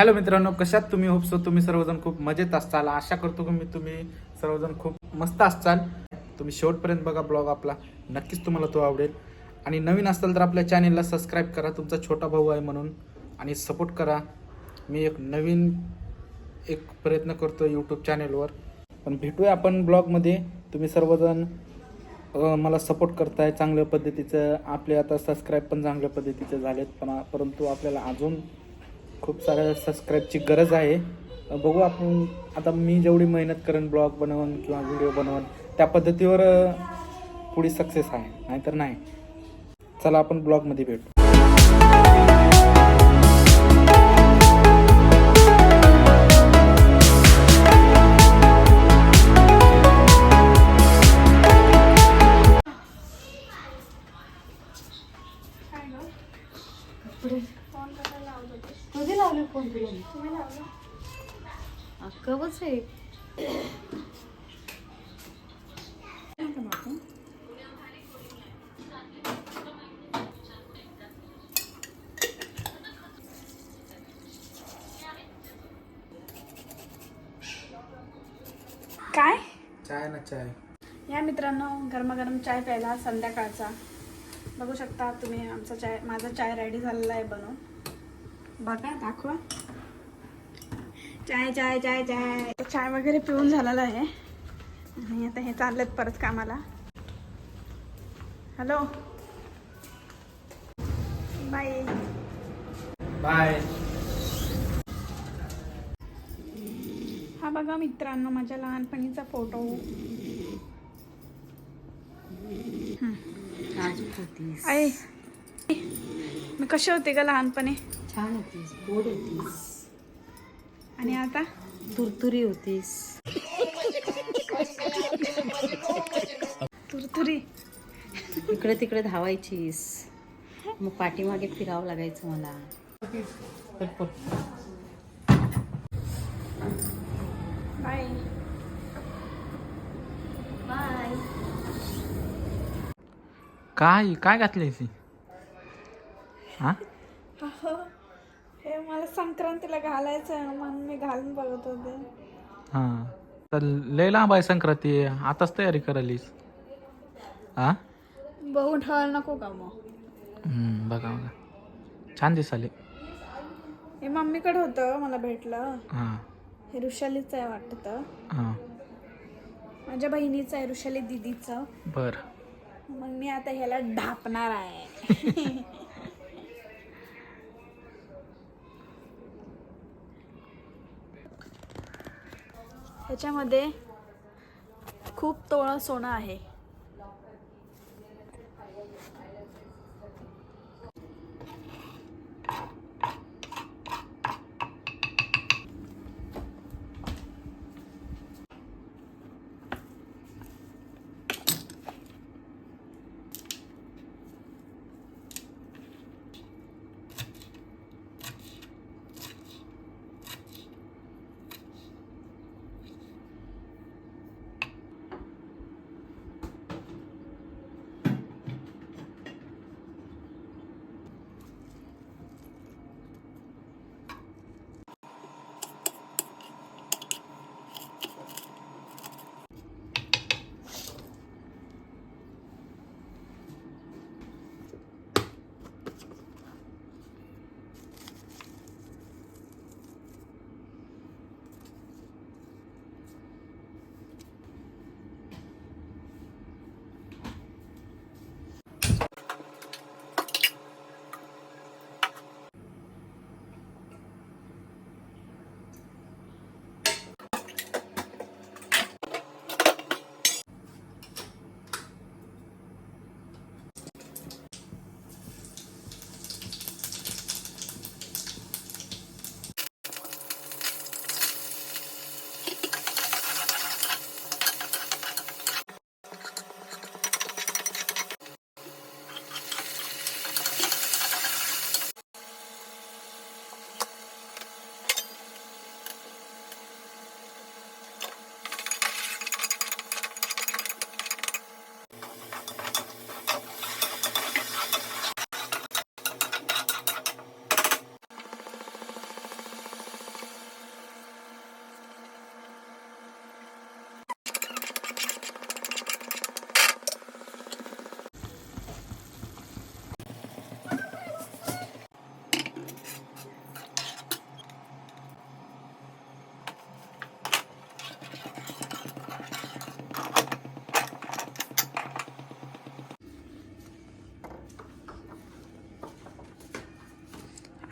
Hello मित्रांनो कशात तुम्ही? होपसो तुम्ही सर्वजण खूप मजेत असताल. आशा करतो की मी तुम्ही सर्वजण खूप मस्त असताल. तुम्ही शेवटपर्यंत बघा ब्लॉग आपला. नक्कीच तुम्हाला तो आवडेल. आणि नवीन असाल तर आपल्या चॅनेलला सबस्क्राईब करा. तुमचा छोटा भाऊ आहे म्हणून. आणि सपोर्ट करा. मी एक नवीन एक प्रयत्न करतो यूट्यूब चॅनेलवर. पण भेटूया आपण ब्लॉगमध्ये. तुम्ही सर्वजण मला सपोर्ट करताय चांगल्या पद्धतीचं. आपले आता सबस्क्राईब पण चांगल्या पद्धतीचे झालेत. पण परंतु आपल्याला अजून खूप साऱ्या सबस्क्राईबची गरज आहे. बघू आपण आता मी जेवढी मेहनत करेन ब्लॉग बनवून किंवा व्हिडिओ बनवून त्या पद्धतीवर पुढे सक्सेस आहे. नाहीतर नाही. चला आपण ब्लॉगमध्ये भेटू. कधी लावले फोन तुला? अक्कवच आहे काय? चाय ना चाय. या मित्रांनो गरमागरम चाय प्यायला संध्याकाळचा. बघू शकता तुम्ही आमचा चाय माझा चाय रेडी झालेला आहे बनवून. बघा दाखवा. चाय चाय चाय चाय चाय वगैरे पिऊन झालेला आहे. आणि आता हे चाललेत परत कामाला. हॅलो. बाय. बाय. हा बघा मित्रांनो माझ्या लहानपणीचा फोटो. होतीस आहे मी कशी होते का लहानपणी? छान होतीस गोड होतीस. आणि आता? तुरतुरी होतीस. तुरतुरी. इकडे तिकडे धावायचीस. मग पाठीमागे फिरावं लागायचं मला. बाय. बाय काय काय घातली ती हा? अहो, हे मला संक्रांतीला घालायचं आहे म्हणून मी घालून बघत होते. हा. तर लय लांब आहे संक्रांती. आताच तयारी करायलीस. हा बघून ठेवायला नको का मग? हम्म, बघा बघा. छान दिसाले हे मम्मीकडे होतं मला भेटलं. हां. हे ऋषालीचं आहे वाटतं. हां. माझ्या बहिणीचं आहे ऋषाली दिदीचं. बरं. मग मी आता ह्याला ढापणार आहे. ह्याच्यामध्ये खूप तोळं सोनं आहे.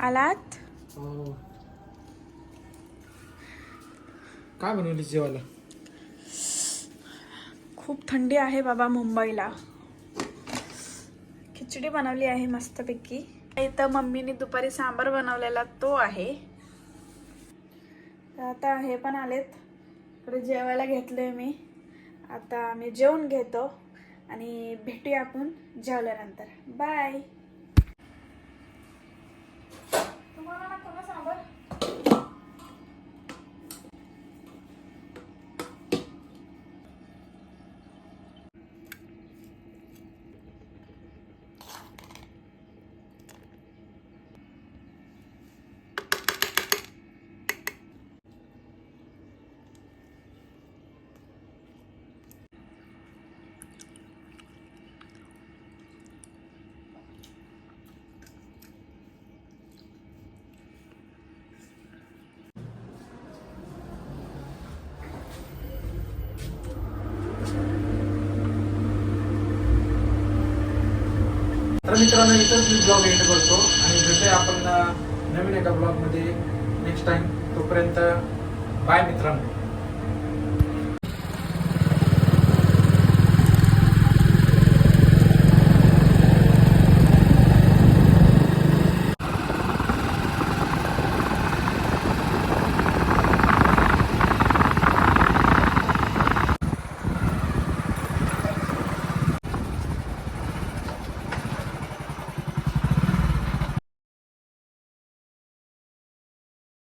आलात? हो. काय बनवली जेवायला? खूप थंडी आहे बाबा मुंबईला. खिचडी बनवली आहे मस्तपैकी. इथं मम्मीने दुपारी सांबार बनवलेला तो आहे. तर आता हे पण आलेत. इकडे जेवायला घेतले मी. आता आम्ही जेवून घेतो आणि भेटूया आपण जेवल्यानंतर. बाय! तुम्हाला नको ना सांबार मित्रांनो इथंच मी ब्लॉग एंड करतो. आणि भेटूया आपण नवीन एका ब्लॉगमध्ये नेक्स्ट टाइम तोपर्यंत बाय मित्रांनो.